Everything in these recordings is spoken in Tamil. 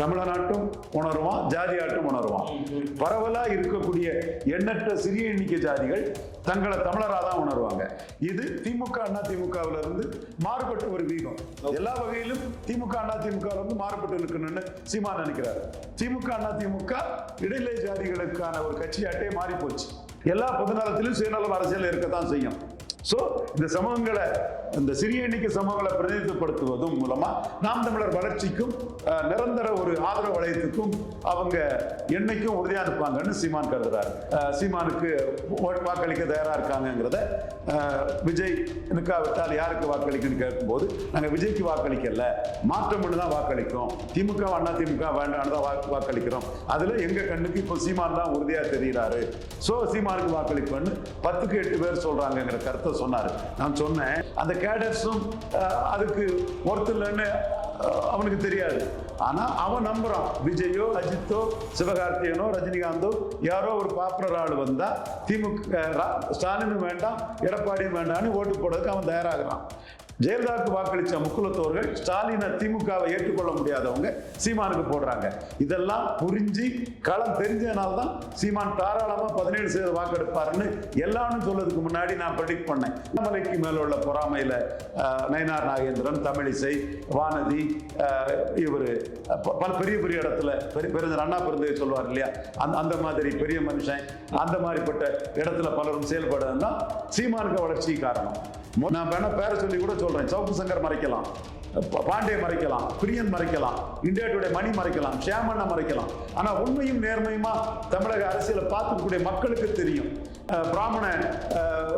தமிழநாட்டும் உணருவான் ஜாதி ஆட்டும் உணருவான். பரவலா இருக்கக்கூடிய எண்ணற்ற சிறிய எண்ணிக்கை ஜாதிகள் தங்களை தமிழராக தான் உணர்வாங்க. இது திமுக அண்ணா திமுகவுல இருந்து மாறுபட்ட ஒரு வீகம். எல்லா வகையிலும் திமுக அண்ணா திமுக இருந்து மாறுபட்டு இருக்கணும்னு சீமா நினைக்கிறாரு. திமுக அண்ணா திமுக இடைநிலை ஜாதிகளுக்கான ஒரு கட்சியாட்டே மாறி போச்சு எல்லா பொதுநலத்திலும் சுயநலம் அரசியல் இருக்கத்தான் செய்யும். ஸோ இந்த சமூகங்களை இந்த சிறிய எண்ணிக்கை சமூகங்களை பிரதிநிதித்துவப்படுத்துவதும் மூலமா நாம் தமிழர் வளர்ச்சிக்கும் நிரந்தர ஒரு ஆதரவு வளையத்துக்கும் அவங்க என்னைக்கும் உறுதியா இருப்பாங்கன்னு சீமான் கருதுறார். சீமானுக்கு வாக்களிக்க தயாராக இருக்காங்கங்கிறத விஜய் விஜய் விட்டால் யாருக்கு வாக்களிக்கணும்னு கேட்கும்போது நாங்கள் விஜய்க்கு வாக்களிக்கல. மாற்றம் தான் வாக்களிக்கிறோம் திமுக அண்ணா திமுக வேண்டாம் தான் வாக்கு- வாக்களிக்கிறோம். அதுல எங்க கண்ணுக்கு இப்போ சீமான் தான் உறுதியாக தெரிகிறாரு ஸோ சீமானுக்கு வாக்களிப்பேன்னு பத்துக்கு எட்டு பேர் சொல்கிறாங்கங்கிற கருத்தை சொன்னார். நான் சொன்னேன் அந்த கேடர்ஸும் அதுக்கு ஒருத்தர் அவனுக்கு தெரியாது. ஆனா அவன் நம்புறான். விஜயோ அஜித்தோ சிவகார்த்தியனோ ரஜினிகாந்தோ யாரோ ஒரு பாப்புலர் ஆள் வந்தா திமுக ஸ்டாலினும் வேண்டாம் எடப்பாடியும் வேண்டாம்னு ஓட்டு போடுறதுக்கு அவன் தயாராகிறான். ஜெயலலிதாவுக்கு வாக்களித்த முக்குலத்தோர்கள் ஸ்டாலினை திமுகவை ஏற்றுக்கொள்ள முடியாதவங்க சீமானுக்கு போடுறாங்க. இதெல்லாம் புரிஞ்சு களம் தெரிஞ்சதுனால தான் சீமான் தாராளமா பதினேழு சதவீத வாக்கெடுப்பாருன்னு எல்லாரும் சொல்றதுக்கு முன்னாடி நான் ப்ரெடிக்ட் பண்ணேன். அண்ணாமலைக்கு மேல உள்ள பொறாமையில் நயனார் நாகேந்திரன் தமிழிசை வானதி இவர் பல பெரிய பெரிய இடத்துல பெரிய பெருந்தர் அண்ணா பெருந்தகை சொல்லுவார் இல்லையா? அந்த அந்த மாதிரி பெரிய மனுஷன் அந்த மாதிரிப்பட்ட இடத்துல பலரும் செயல்படுறதுதான் சீமானுக்கு வளர்ச்சி காரணம். நான் வேணா பேரை சொல்லி கூட சொல்றேன். சவுக்கு சங்கர் மறைக்கலாம். பாண்டே மறைக்கலாம். பிரியன் மறைக்கலாம். இந்தியா டுடே மணி மறைக்கலாம். ஷியாமண்ணா மறைக்கலாம். ஆனா உண்மையும் நேர்மையுமா தமிழக அரசியலை பார்க்கக்கூடிய மக்களுக்கு தெரியும். பிராமண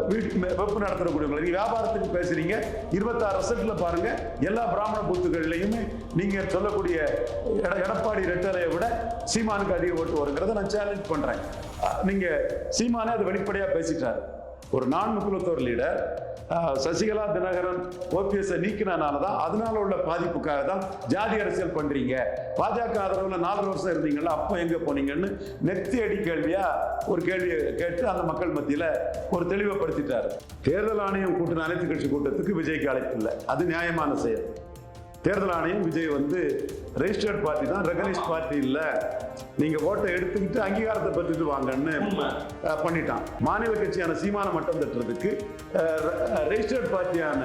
வீட்டு வெப்பு நடத்தக்கூடியவங்க நீங்க வியாபாரத்துக்கு பேசுறீங்க. இருபத்தாறு ரிசல்ட்ல பாருங்க. எல்லா பிராமண பூத்துகள்லையுமே நீங்க சொல்லக்கூடிய எட- எடப்பாடி ரெட்டரையை விட சீமானுக்கு அதிக ஓட்டு வருங்கிறத நான் சேலஞ்ச் பண்றேன். நீங்க சீமானே அது வெளிப்படையா பேசிட்டாரு. ஒரு நான் முக்குலத்தோர் லீடர் சசிகலா தினகரன் ஓபிஎஸ் நீக்கினால தான் அதனால உள்ள பாதிப்புக்காக தான் ஜாதி அரசியல் பண்றீங்க. பாஜக ஆதரவுல நாலு வருஷம் இருந்தீங்கல்ல அப்போ எங்க போனீங்கன்னு நெத்தி அடி கேள்வியா ஒரு கேள்வி கேட்டு அந்த மக்கள் மத்தியில ஒரு தெளிவுபடுத்திட்டார். தேர்தல் ஆணையம் கூட்டின அனைத்து கட்சி கூட்டத்துக்கு விஜய்க்கு அழைப்பு இல்லை. அது நியாயமான செயல். தேர்தல் ஆணையம் விஜய் வந்து ரெஜிஸ்டர்ட் பார்ட்டி தான் ரெகனைஸ்ட் பார்ட்டி இல்ல. நீங்க ஓட்டை எடுத்துக்கிட்டு அங்கீகாரத்தை பெற்றுட்டு வாங்கன்னு பண்ணிட்டான். மாநில கட்சியான சீமான மட்டம் தட்டுறதுக்கு ரெஜிஸ்டர்ட் பார்ட்டியான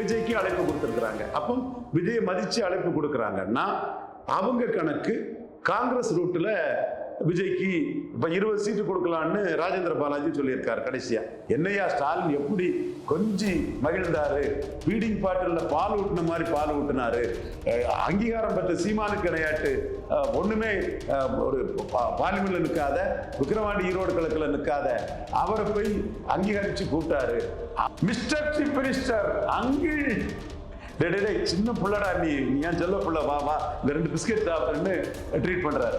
விஜய்க்கு அழைப்பு கொடுத்துருக்குறாங்க. அப்போ விஜய் மதிச்சு அழைப்பு கொடுக்குறாங்கன்னா அவங்க கணக்கு காங்கிரஸ் ரூட்ல விஜய்க்கு இப்ப இருபது சீட்டு கொடுக்கலான்னு ராஜேந்திர பாலாஜி சொல்லியிருக்காரு கடைசியா. என்னையா ஸ்டாலின் எப்படி கொஞ்சி மகிழ்ந்தாரு? பீடிங் பாட்டில் பால் ஊட்டின மாதிரி பால் ஊட்டினாரு. அங்கீகாரம் பெற்ற சீமானுக்கு விளையாட்டு ஒன்றுமே ஒண்ணுமே ஒரு பா- பார்லிமெண்ட்ல நிற்காத விக்ரவாண்டி ஈரோடு கிழக்குல நிற்காத அவரை போய் அங்கீகரிச்சு கூப்பிட்டாரு. மிஸ்டர் சீஃப் மினிஸ்டர் அங்கே டேய், சின்ன பிள்ளடா நீ. ஏன் சொல்ல பிள்ளை? வா வா. இந்த ரெண்டு பிஸ்கெட் சாப்பிடுன்னு ட்ரீட் பண்ணுறாரு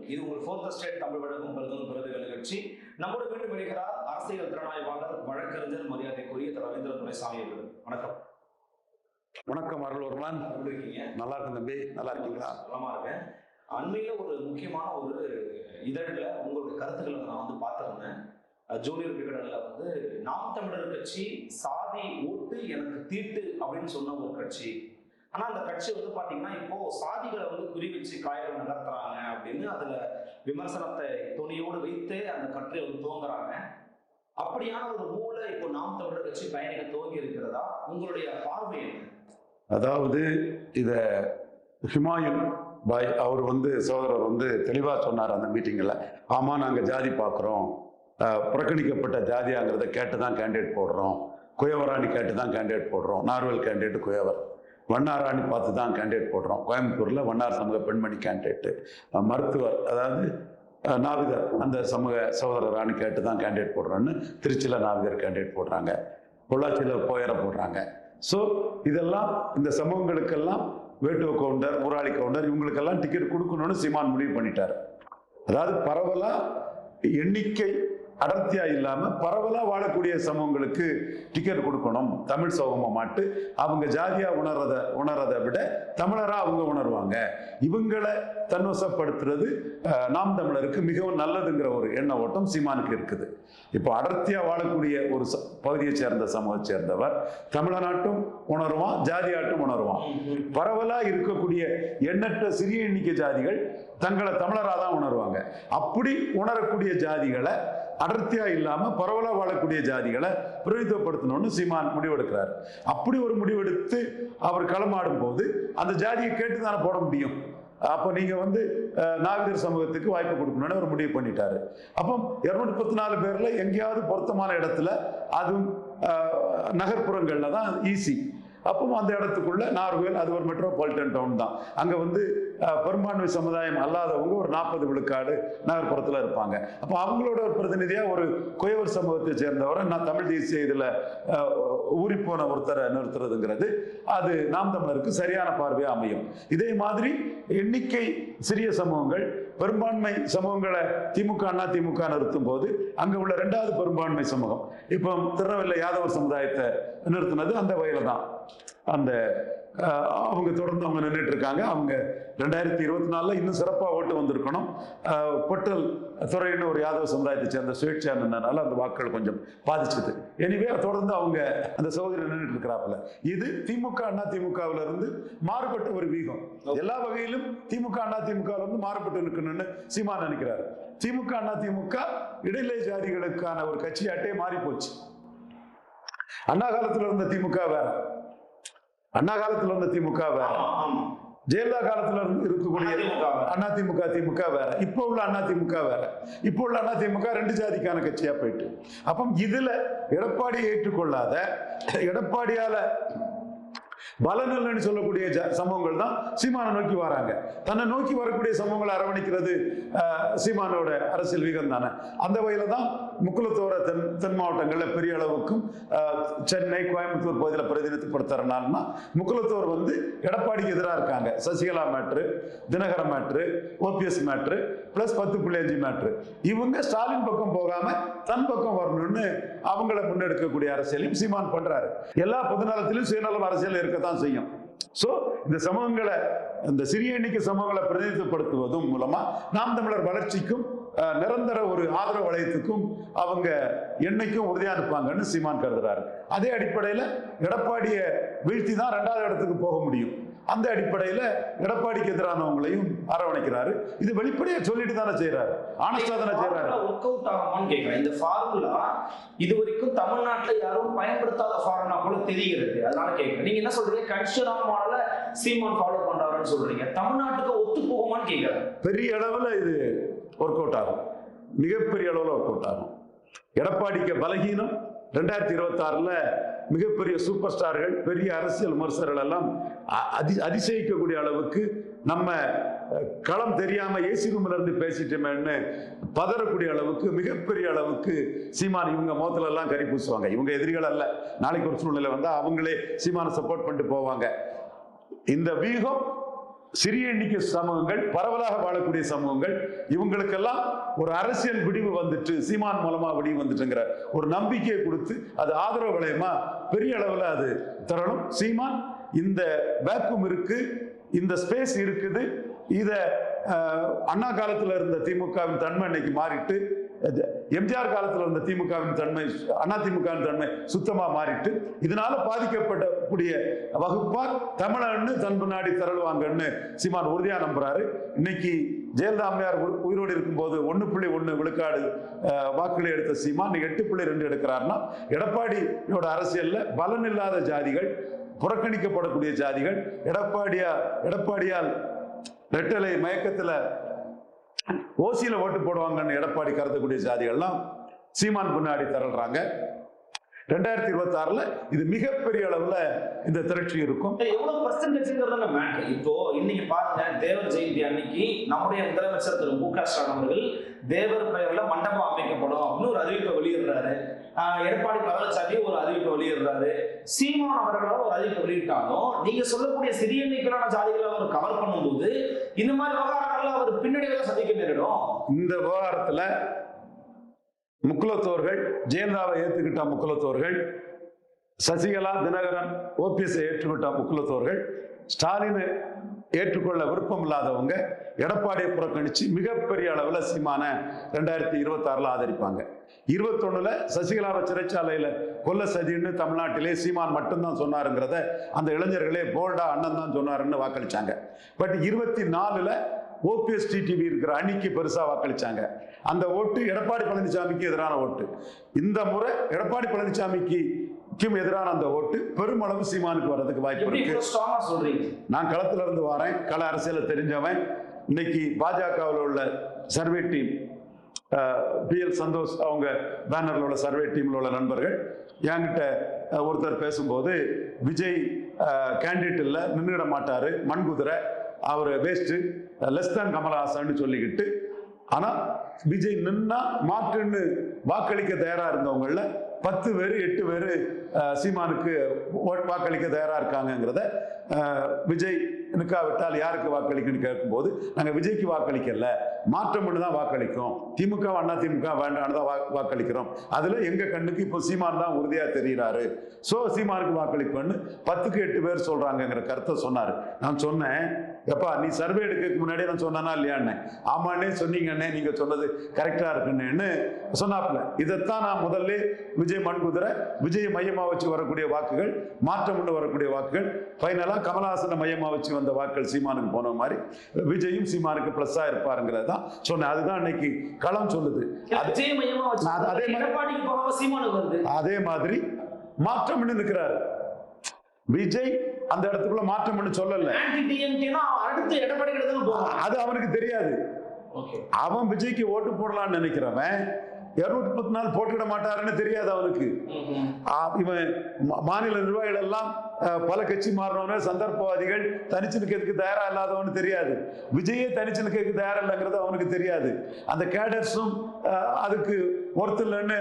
இது உங்கள் ஃபோர்த் ஸ்டேட் தமிழ் வழங்கும் பெருதும் பெருதுகள் நிகழ்ச்சி நம்மோடு மீண்டும் வருகிறார் அரசியல் திறனாய்வாளர் வழக்கறிஞர் மரியாதைக்குரிய திரு ரவீந்திர துரைசாமி அவர்கள். வணக்கம். வணக்கம் எப்படி இருக்கீங்க? நல்லா இருக்கும் தம்பி. நல்லா இருக்கீங்களா? நலமா இருக்கேன். அண்மையில ஒரு முக்கியமான ஒரு இதழில் உங்களுடைய கருத்துக்களை நான் வந்து பார்த்திருந்தேன். ஜூனியர் விகடனில் வந்து நாம் தமிழர் கட்சி சாதி ஓட்டு எனக்கு தீட்டு அப்படின்னு சொன்ன ஒரு கட்சி. ஆனா அந்த கட்சி வந்து பாத்தீங்கன்னா இப்போ சாதிகளை வந்து குறி வச்சு காயம் நடத்துறாங்க அப்படின்னு அதுல விமர்சனத்தை துணியோடு வைத்து அந்த கட்டுரை வந்து துவங்குறாங்க. அப்படியான ஒரு மூளை இப்போ நாம் தமிழர் கட்சி பயணிக்க துவங்கி இருக்கிறதா? உங்களுடைய பார்வை என்ன? அதாவது இத ஹிமாயுன் பாய் அவர் வந்து சோதரர் வந்து தெளிவாக சொன்னார் அந்த மீட்டிங்கில். ஆமாம் நாங்கள் ஜாதி பார்க்குறோம் புறக்கணிக்கப்பட்ட ஜாதியாங்கிறத கேட்டு தான் கேண்டிடேட் போடுறோம். குயவராணி கேட்டு தான் கேண்டிடேட் போடுறோம். நார்வல் கேண்டிடேட் குயவர். வண்ணாராணி பார்த்து தான் கேண்டிடேட் போடுறோம். கோயம்புத்தூரில் வண்ணார் சமூக பெண்மணி கேண்டிடேட்டு மருத்துவர் அதாவது அஹ், நாவிதர் அந்த சமூக சகோதரராணி கேட்டு தான் கேண்டிடேட் போடுறோன்னு திருச்சியில் நாவிதர் கேண்டிடேட் போடுறாங்க. பொள்ளாச்சியில் போயிட போடுறாங்க. ஸோ இதெல்லாம் இந்த சமூகங்களுக்கெல்லாம் வேட்டுவ கவுண்டர் முராளி கவுண்டர் இவங்களுக்கெல்லாம் டிக்கெட் கொடுக்கணும்னு சீமான் முடிவு பண்ணிட்டார். அதாவது பரவலாக எண்ணிக்கை அடர்த்தியா இல்லாம பரவலா வாழக்கூடிய சமூகங்களுக்கு டிக்கெட் கொடுக்கணும். தமிழ் சமூகமா மாட்டு அவங்க ஜாதியா உணர்றத உணர்றதை விட தமிழரா அவங்க உணர்வாங்க. இவங்களை தன்வசப்படுத்துறது நாம் தமிழருக்கு மிகவும் நல்லதுங்கிற ஒரு எண்ண ஓட்டம் சீமானுக்கு இருக்குது. இப்போ அடர்த்தியா வாழக்கூடிய ஒரு ச- பகுதியை சேர்ந்த சமூகத்தை சேர்ந்தவர் தமிழநாட்டும் உணருவான் ஜாதியாட்டும் உணருவான். பரவலா இருக்கக்கூடிய எண்ணற்ற சிறிய எண்ணிக்கை ஜாதிகள் தங்களை தமிழராக தான் உணர்வாங்க. அப்படி உணரக்கூடிய ஜாதிகளை அடர்த்தியா இல்லாம பரவலா வாழக்கூடிய ஜாதிகளை பிரதிநிதித்துவப்படுத்தணும்னு சீமான் முடிவெடுக்கிறார். அப்படி ஒரு முடிவெடுத்து அவர் களமாடும் போது அந்த ஜாதியை கேட்டு தானே போட முடியும். அப்போ நீங்க வந்து அஹ், நாவிதர் சமூகத்துக்கு வாய்ப்பு கொடுக்கணும்னு ஒரு முடிவு பண்ணிட்டாரு. அப்போ இருநூத்தி முப்பத்தி நாலு பேர்ல எங்கேயாவது பொருத்தமான இடத்துல அதுவும் நகர்ப்புறங்களில் நகர்ப்புறங்கள்ல தான் ஈஸி அப்போ அந்த இடத்துக்குள்ள நார்வேல் அது ஒரு மெட்ரோபாலிட்டன் டவுன் தான். அங்க வந்து பெரும்பான்மை சமுதாயம் அல்லாதவங்க ஒரு நாற்பது விழுக்காடு நகர்ப்புறத்துல இருப்பாங்க. அப்போ அவங்களோட ஒரு பிரதிநிதியா ஒரு குயவர் சமூகத்தை சேர்ந்தவரை நான் தமிழ் தேசிய இதுல ஊறிப்போன ஒருத்தரை நிறுத்துறதுங்கிறது. அது நாம் தமிழருக்கு சரியான பார்வையா அமையும். இதே மாதிரி எண்ணிக்கை சிறிய சமூகங்கள் பெரும்பான்மை சமூகங்களை திமுக அண்ணா திமுக நிறுத்தும் போது அங்க உள்ள ரெண்டாவது பெரும்பான்மை சமூகம். இப்போ திருநெல்வேலி யாதவர் சமுதாயத்தை நிறுத்தினது அந்த வகையில் தான். அந்த அவங்க தொடர்ந்து அவங்க நின்றுட்டு இருக்காங்க அவங்க ரெண்டாயிரத்தி இருபத்தி நாலுல இன்னும் சிறப்பாக ஓட்டு வந்திருக்கணும். பொட்டல் துறைன்னு ஒரு யாதவ சமுதாயத்தை சேர்ந்த சுயேட்சா நின்றனால அந்த வாக்குகள் கொஞ்சம் பாதிச்சது. எனிவே தொடர்ந்து அவங்க அந்த சகோதரி நின்றுட்டு இருக்கிறாப்புல இது திமுக அண்ணா திமுகவுல இருந்து மாறுபட்ட ஒரு வீகம். எல்லா வகையிலும் திமுக அண்ணா திமுகவுல இருந்து மாறுபட்டு இருக்கணும்னு சீமா நினைக்கிறாரு. திமுக அண்ணா திமுக இடைநிலை ஜாதிகளுக்கான ஒரு கட்சியாட்டே மாறி போச்சு அண்ணா காலத்துல இருந்த திமுக வேற. அண்ணா காலத்துல இருந்த திமுக வேற. ஜெயலலிதா காலத்துல இருந்து இருக்கக்கூடிய. அண்ணா திமுக திமுக வேற. இப்போ உள்ள அண்ணா திமுக வேற. இப்போ உள்ள அண்ணா திமுக ரெண்டு ஜாதிக்கான கட்சியா போயிட்டு. அப்போ இதுல எடப்பாடியை ஏற்றுக்கொள்ளாத எடப்பாடியால பலன் இல்லைன்னு சொல்லக்கூடிய சமூகங்கள் தான் சீமானை நோக்கி வராங்க. தன்னை நோக்கி வரக்கூடிய சமூகங்களை அரவணைக்கிறது அஹ், சீமானோட அரசியல் வீகம் தானே. அந்த வகையில தான் முக்குளத்தோர தென் தென் மாவட்டங்களில் பெரிய அளவுக்கும் சென்னை கோயம்புத்தூர் பகுதியில் பிரதிநிதிப்படுத்துறனால்னா முக்குலத்தோர் வந்து எடப்பாடிக்கு எதிராக இருக்காங்க. Sasikala matter Dinakara matter OPS matter plus பத்து புள்ளி அஞ்சு மேட்ரு. இவங்க ஸ்டாலின் பக்கம் போகாம தன் பக்கம் வரணும்னு அவங்கள முன்னெடுக்கக்கூடிய அரசியலையும் சீமான் பண்றாரு. எல்லா பொதுநலத்திலும் சுயநலம் அரசியல் இருக்கத்தான் செய்யும். ஸோ இந்த சமூகங்களை இந்த சிறிய எண்ணிக்கை சமூகங்களை பிரதிநிதித்துவப்படுத்துவதும் மூலமா நாம் தமிழர் வளர்ச்சிக்கும் நிரந்தர ஒரு ஆதரவு வளையத்துக்கும் அவங்க என்னைக்கும் உறுதியா இருப்பாங்கன்னு சீமான் கருதுறாரு. அதே அடிப்படையில எடப்பாடியை வீழ்த்தி தான் ரெண்டாவது இடத்துக்கு போக முடியும். அந்த அடிப்படையில எடப்பாடிக்கு எதிரானவங்களையும் அரவணைக்கிறாரு. இது வெளிப்படையா சொல்லிட்டு தானே செய்யறாரு ஆனஸ்டா தானே செய்யறாரு ஒர்க் அவுட் ஆகுமான்னு கேட்கிறேன் இந்த ஃபார்முலா இது வரைக்கும் தமிழ்நாட்டுல யாரும் பயன்படுத்தாத ஃபார்முலா போல தெரிகிறது. அதனால கேட்கிறேன் நீங்க என்ன சொல்றீங்க? கன்ஷனா மாடல சீமான் ஃபாலோ பண்றாருன்னு சொல்றீங்க. தமிழ்நாட்டுக்கு ஒத்து போகுமான்னு கேட்கிறேன் பெரிய அளவில் இது ஒர்க் அவுட் ஆகும். மிகப்பெரிய அளவில் ஒர்க் அவுட் ஆகும். எடப்பாடிக்கு பலகீனம். ரெண்டாயிரத்தி இருபத்தாறில் மிகப்பெரிய சூப்பர் ஸ்டார்கள் பெரிய அரசியல் விமர்சகர்கள் எல்லாம் அ- அதி அதிசயிக்கக்கூடிய அளவுக்கு நம்ம களம் தெரியாமல் ஏசி ரூம்ல இருந்து பேசிட்டோமேன்னு பதறக்கூடிய அளவுக்கு மிகப்பெரிய அளவுக்கு சீமான் இவங்க முகத்துல எல்லாம் கறி பூசுவாங்க. இவங்க எதிரிகள் அல்ல. நாளைக்கு ஒரு சூழ்நிலை வந்தால் அவங்களே சீமானை சப்போர்ட் பண்ணிட்டு போவாங்க. இந்த வீகம் சிறிய எண்ணிக்கை சமூகங்கள் பரவலாக வாழக்கூடிய சமூகங்கள் இவங்களுக்கெல்லாம் ஒரு அரசியல் விடிவு வந்துட்டு சீமான் மூலமா விடிவு வந்துட்டுங்கிற ஒரு நம்பிக்கையை கொடுத்து அது ஆதரவு வளையமா பெரிய அளவில் அது தரணும். சீமான் இந்த வேக்கும் இருக்கு இந்த ஸ்பேஸ் இருக்குது இத அண்ணா காலத்தில் இருந்த திமுகவின் தன்மை இன்னைக்கு மாறிட்டு எம்ஜிஆர் காலத்தில் இருந்த திமுகவின் தன்மை அண்ணா திமுகவின் தன்மை சுத்தமாக மாறிட்டு இதனால பாதிக்கப்படக்கூடிய வகுப்பார் தமிழன்னு தன் முன்னாடி திரளுவாங்கன்னு சீமான் உறுதியாக நம்புறாரு. இன்னைக்கு ஜெயலலிதா அம்மையார் உயிரோடு இருக்கும்போது ஒன்று புள்ளி ஒன்று விழுக்காடு வாக்குகளை எடுத்த சீமான் எட்டு புள்ளி ரெண்டு எடுக்கிறாருன்னா எடப்பாடியோட அரசியலில் பலன் இல்லாத ஜாதிகள் புறக்கணிக்கப்படக்கூடிய ஜாதிகள் எடப்பாடியா எடப்பாடியால் ரெட்டலை மயக்கத்தில் ஓசியில் ஓட்டு போடுவாங்கன்னு எடப்பாடி கருதக்கூடிய ஜாதிகள்லாம் சீமான் முன்னாடி திரள்றாங்க. ரெண்டாயிரத்தி இருபத்தி ஆறுல இது மிகப்பெரிய அளவுல இந்த திரட்சி இருக்கும். எவ்வளவு பர்சன்டேஜ்ங்கிறது மேட்டர் இப்போ இன்னைக்கு பாருங்க தேவர் ஜெயந்தி அன்னைக்கு நம்முடைய முதலமைச்சர் திரு மு க ஸ்டாலின் அவர்கள் தேவர் பெயர்ல மண்டபம் அமைக்கப்படும் அப்படின்னு ஒரு அறிவிப்பை வெளியிடுறாரு. எடப்பாடி பழனிசாமி ஒரு அறிவிப்பை வெளியிடுறாரு. சீமான் அவர்களோட ஒரு அறிவிப்பை வெளியிட்டாலும் நீங்க சொல்லக்கூடிய சிறிய எண்ணிக்கையிலான ஜாதிகளை அவர் கவர் பண்ணும்போது இந்த மாதிரி விவகாரங்கள்ல அவர் பின்னடைவுகளை சந்திக்க நேரிடும். இந்த விவகாரத்துல முக்குலத்தோர்கள் ஜெயலலிதாவை ஏற்றுக்கிட்ட முக்குலத்தோர்கள் சசிகலா தினகரன் ஓபிஎஸ் ஏற்றுக்கிட்ட முக்குலத்தோர்கள் ஸ்டாலினை ஏற்றுக்கொள்ள விருப்பம் இல்லாதவங்க எடப்பாடியை புறக்கணிச்சு மிகப்பெரிய அளவில் சீமான ரெண்டாயிரத்தி இருபத்தாறில் ஆதரிப்பாங்க. இருபத்தொன்னுல சசிகலாவை சிறைச்சாலையில் கொல்ல சதின்னு தமிழ்நாட்டிலே சீமான் மட்டும்தான் சொன்னாருங்கிறத அந்த இளைஞர்களே போல்டா அண்ணன் தான் சொன்னாருன்னு வாக்களிச்சாங்க. பட் இருபத்தி நாலுல ஓபிஎஸ் டிடிவி இருக்கிற அணிக்கு பெருசா வாக்களிச்சாங்க. அந்த ஓட்டு எடப்பாடி பழனிசாமிக்கு எதிரான ஓட்டு. இந்த முறை எடப்பாடி பழனிசாமிக்கு க்கும் எதிரான அந்த ஓட்டு பெருமளவு சீமானுக்கு வர்றதுக்கு வாய்ப்பு இருக்கு. நான் களத்துல இருந்து வரேன். கள அரசியல தெரிஞ்சவன். இன்னைக்கு பாஜகவில் உள்ள survey team B L Santhosh அவங்க பேனர்ல உள்ள சர்வே டீம்ல உள்ள நண்பர்கள் என்கிட்ட ஒருத்தர் பேசும்போது விஜய் கேண்டிடேட் இல்லை நின்றுட மாட்டாரு. மண்குதிரை அவர் வேஸ்ட் லெஸ் தேன் கமலஹாசன் சொல்லிக்கிட்டு ஆனா விஜய் நின்னா மாற்றுன்னு வாக்களிக்க தயாரா இருந்தவங்கள பத்து பேர் எட்டு பேர் சீமானுக்கு வாக்களிக்க தயாரா இருக்காங்கங்கிறத விஜய் நிற்காவிட்டால் யாருக்கு வாக்களிக்கும்னு கேட்கும்போது நாங்கள் விஜய்க்கு வாக்களிக்கல. மாற்றம் மட்டும் தான் வாக்களிக்கும். திமுக அண்ணா திமுக வேண்டாம்னு தான் வாக்களிக்கிறோம். அதில் எங்கள் கண்ணுக்கு இப்போ சீமான் தான் உறுதியாக தெரிகிறாரு ஸோ சீமானுக்கு வாக்களிப்பேன்னு பத்துக்கு எட்டு பேர் சொல்கிறாங்கங்கிற கருத்தை சொன்னார். நான் சொன்னேன் எப்பா நீ சர்வே எடுக்கிறதுக்கு முன்னாடியே நான் சொன்னானா இல்லையான்னு? ஆமாண்ணே சொன்னீங்கண்ணே நீங்கள் சொன்னது கரெக்டாக இருக்குன்னு சொன்னாப்புல. இதைத்தான் நான் முதல்ல விஜய் மண்குதிரை விஜய் மையமாக வச்சு வரக்கூடிய வாக்குகள் மாற்றம்னு வரக்கூடிய வாக்குகள் ஃபைனலாக கமலஹாசனை மையமாக வச்சு வந்த வாக்குகள் சீமானுக்கு போன மாதிரி விஜயும் சீமானுக்கு பிளஸ்ஸா இருப்பாருங்கிறது தான் சொன்னேன். அதுதான் அன்னைக்கு களம் சொல்லுது. அது மாதிரி- அதே மாதிரி மாற்றம்னு நிற்கிறாரு விஜய் அந்த இடத்துக்குள்ள மாற்றம்னு சொல்லல. அது அவனுக்கு தெரியாது. அவன் விஜய்க்கு ஓட்டு போடலாம்னு நினைக்கிறவன் இருநூத்தி முப்பத்தி நாலு போட்டுக்கிட மாட்டாருன்னு தெரியாது அவனுக்கு. இவன் மாநில நிர்வாகிகள் எல்லாம் பல கட்சி மாறினவன சந்தர்ப்பவாதிகள் தனிச்சு நிற்கிறதுக்கு தயாரா இல்லாதவனு தெரியாது. விஜயே தனிச்சு நிற்கிறதுக்கு தயாரா இல்லைங்கிறது அவனுக்கு தெரியாது. அந்த கேடர்ஸும் அதுக்கு ஒருத்தர் இல்லைன்னு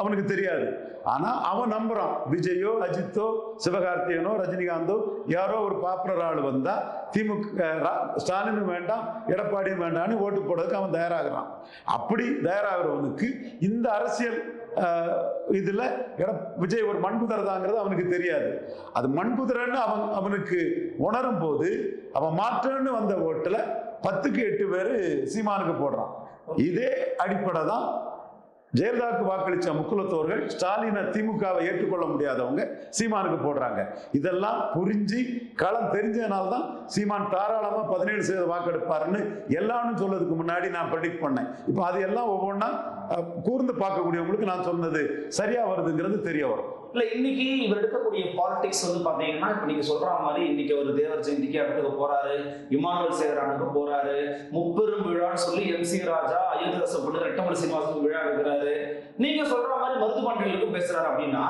அவனுக்கு தெரியாது. ஆனால் அவன் நம்புறான். விஜயோ அஜித்தோ சிவகார்த்திகனோ ரஜினிகாந்தோ யாரோ ஒரு பாப்புலர் ஆள் வந்தால் திமுக ஸ்டாலினும் வேண்டாம் எடப்பாடியும் வேண்டாம்னு ஓட்டு போடுறதுக்கு அவன் தயாராகிறான். அப்படி தயாராகிறவனுக்கு இந்த அரசியல் இதில் எட விஜய் ஒரு மண்குதிரை தாங்கிறது அவனுக்கு தெரியாது. அது மண்குதிரைன்னு அவன் அவனுக்கு உணரும் போது அவன் மாற்றன்னு வந்த ஓட்டில் பத்துக்கு எட்டு பேர் சீமானுக்கு போடுறான். இதே அடிப்படை தான் ஜெயலலிதாவுக்கு வாக்களித்த முக்குலத்தோர்கள் ஸ்டாலினை திமுகவை ஏற்றுக்கொள்ள முடியாதவங்க சீமானுக்கு போடுறாங்க. இதெல்லாம் புரிஞ்சு களம் தெரிஞ்சதுனால தான் சீமான் தாராளமாக பதினேழு சதவீத வாக்கெடுப்பாருன்னு எல்லாரும் சொல்றதுக்கு முன்னாடி நான் ப்ரெடிக்ட் பண்ணேன். இப்போ அது எல்லாம் ஒவ்வொன்றா கூர்ந்து பார்க்கக்கூடியவங்களுக்கு நான் சொன்னது சரியாக வருதுங்கிறது தெரிய வரும். இல்ல இன்னைக்கு இவர் எடுக்கக்கூடிய பாலிடிக்ஸ் வந்து பாத்தீங்கன்னா இப்ப நீங்க சொல்ற மாதிரி இன்னைக்கு ஒரு தேவர் ஜெயந்திக்கு இடத்துக்கு போறாரு இமானுவல் சேகரானுக்கு போறாரு முப்பெரும் விழான்னு சொல்லி எம் சி ராஜா அயோத்தியாசப்பட்டு ரெட்டமலை சீனிவாசனுக்கு விழா எடுக்கிறாரு. நீங்க சொல்ற மாதிரி மருத்துவமனைகளுக்கும் பேசுறாரு அப்படின்னா